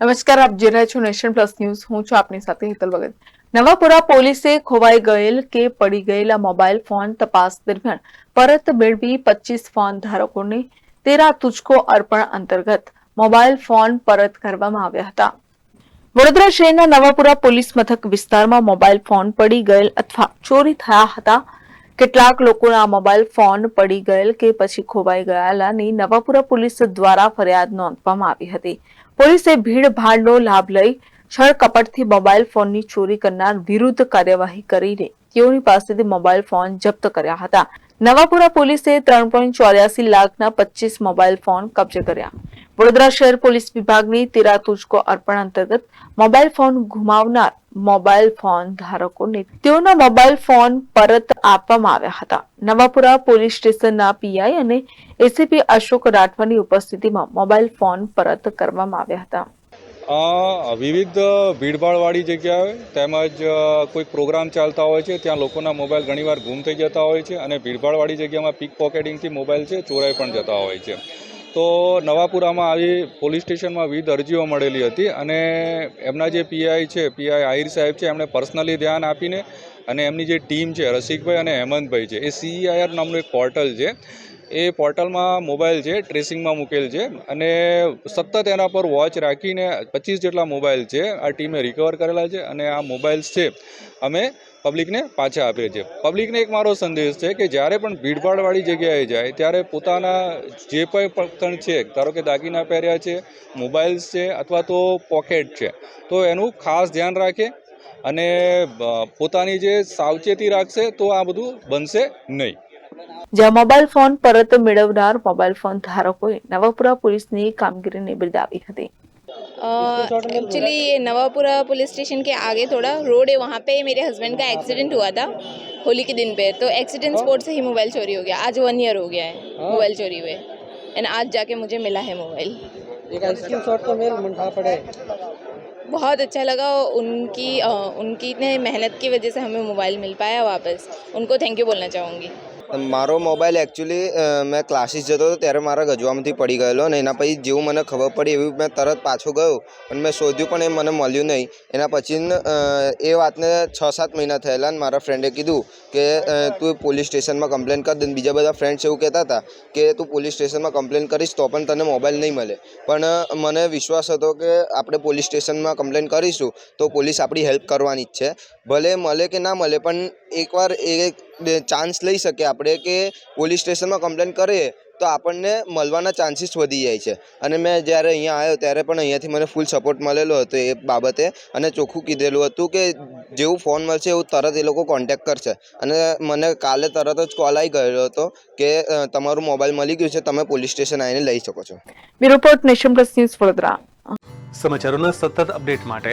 નમસ્કાર, આપ જોઈ રહ્યા છો નેશન પ્લસ ન્યૂઝ. હું છું આપની સાથે હિતલ ભગત. નવાપુરા પોલીસે ખોવાઈ ગયેલ કે પડી ગયેલા મોબાઈલ ફોન તપાસ દરમિયાન પરત મેળવી પચીસ ફોન ધારકોને તેરા તુચકો અર્પણ અંતર્ગત મોબાઈલ ફોન પરત કરવામાં આવ્યા હતા. વડોદરા શહેરના નવાપુરા પોલીસ મથક વિસ્તારમાં મોબાઈલ ફોન પડી ગયેલ અથવા ચોરી થયા હતા. કેટલાક લોકોના મોબાઈલ ફોન પડી ગયેલ કે પછી ખોવાઈ ગયેલાની નવાપુરા પોલીસ દ્વારા ફરિયાદ નોંધવામાં આવી હતી. પોલીસે ભીડભાડનો લાભ લઈ છળ કપટથી મોબાઈલ ફોનની ચોરી કરનાર વિરુદ્ધ કાર્યવાહી કરીને તેઓની પાસેથી મોબાઈલ ફોન જપ્ત કર્યા હતા. નવાપુરા પોલીસે ત્રણ લાખના પચીસ મોબાઈલ ફોન કબજે કર્યા. વડોદરા શહેર પોલીસ વિભાગની તેરા તુજકો અર્પણ અંતર્ગત મોબાઈલ ફોન ગુમાવનાર મોબાઈલ ફોન ધારકોને તેઓના મોબાઈલ ફોન પરત આપવામાં આવ્યા હતા. નવાપુરા પોલીસ સ્ટેશનના પીઆઈ અને એસીપી અશોક રાઠવાની ઉપસ્થિતિમાં મોબાઈલ ફોન પરત કરવામાં આવ્યા હતા. વિવિધ ભીડભાડવાળી જગ્યાએ તેમજ કોઈ પ્રોગ્રામ ચાલતા હોય છે, ત્યાં લોકોના મોબાઈલ ઘણીવાર ગુમ થઈ જતા હોય છે અને ભીડભાડવાળી જગ્યામાં પીક પોકેટિંગથી મોબાઈલ છે, ચોરાઈ પણ જતા હોય છે. તો નવાપુરામાં આવી પોલીસ સ્ટેશનમાં વિવિધ અરજીઓ મળેલી હતી અને એમના જે પીઆઈ છે પીઆઈ આહિર સાહેબ છે, એમણે પર્સનલી ધ્યાન આપીને અને એમની જે ટીમ છે, રસિકભાઈ અને હેમંતભાઈ છે, એ સીઈઆઈઆર નામનું એક પોર્ટલ છે એ પોર્ટલમાં મોબાઈલ છે, ટ્રેસિંગમાં મૂકેલ છે અને સતત એના પર વોચ રાખીને પચીસ જેટલા મોબાઈલ છે, આ ટીમે રિકવર કરેલા છે અને આ મોબાઈલ્સ છે, અમે પબ્લિકને પાછા આપીએ છીએ. પબ્લિકને એક મારો સંદેશ છે કે જ્યારે પણ ભીડભાડવાળી જગ્યાએ જાય, ત્યારે પોતાના જે કંઈ પણ છે, ધારો કે દાગીના પહેર્યા છે, મોબાઈલ્સ છે અથવા તો પોકેટ છે, તો એનું ખાસ ધ્યાન રાખે અને પોતાની જે સાવચેતી રાખશે તો આ બધું બનશે નહીં. જ્યાં મોબાઈલ ફોન પરત મેળવનાર મોબાઈલ ફોન ધારકોએ નવાપુરા પોલીસની કામગીરીને બિરદાવી હતી एक्चुअली ये नवापुरा पुलिस स्टेशन के आगे थोड़ा रोड है वहाँ पे मेरे हस्बैंड का एक्सीडेंट हुआ था होली के दिन पे तो एक्सीडेंट स्पॉट से ही मोबाइल चोरी हो गया आज वन ईयर हो गया है मोबाइल चोरी हुए एंड आज जाके मुझे मिला है मोबाइल एक स्क्रीन शॉट तो मेल मुंठा पड़े बहुत अच्छा लगा उनकी अ, उनकी इतने मेहनत की वजह से हमें मोबाइल मिल पाया वापस उनको थैंक यू बोलना चाहूँगी મારો મોબાઈલ એકચ્યુઅલી મેં ક્લાસીસ જતો હતો ત્યારે મારા ગજવામાંથી પડી ગયેલો અને એના પછી જેવું મને ખબર પડી એવું મેં તરત પાછો ગયો પણ મેં શોધ્યું પણ એ મને મળ્યું નહીં. એના પછી એ વાતને છ સાત મહિના થયેલા અને મારા ફ્રેન્ડે કીધું કે તું પોલીસ સ્ટેશનમાં કમ્પ્લેન કર દે બીજા બધા ફ્રેન્ડ્સ એવું કહેતા હતા કે તું પોલીસ સ્ટેશનમાં કમ્પ્લેન કરીશ તો પણ તને મોબાઈલ નહીં મળે. પણ મને વિશ્વાસ હતો કે આપણે પોલીસ સ્ટેશનમાં કમ્પ્લેન કરીશું તો પોલીસ આપણી હેલ્પ કરવાની જ છે. ભલે મળે કે ના મળે પણ એકવાર એ ચાન્સ લઈ શકીએ આપણે કે પોલીસ સ્ટેશનમાં કમ્પ્લેન કરીએ તો આપણને મળવાના ચાન્સીસ વધી જાય છે. અને મેં જ્યારે અહીંયા આવ્યો ત્યારે પણ અહીંયાથી મને ફૂલ સપોર્ટ મળેલો હતો એ બાબતે. અને ચોખ્ખું કીધેલું હતું કે જેવું ફોન મળશે એવું તરત એ લોકો કોન્ટેક્ટ કરશે. અને મને કાલે તરત જ કોલ આવી ગયેલો હતો કે તમારું મોબાઈલ મળી ગયું છે તમે પોલીસ સ્ટેશન આવીને લઈ શકો છો. Report Nation Plus News Vadodara. સમાચારોના સતત અપડેટ માટે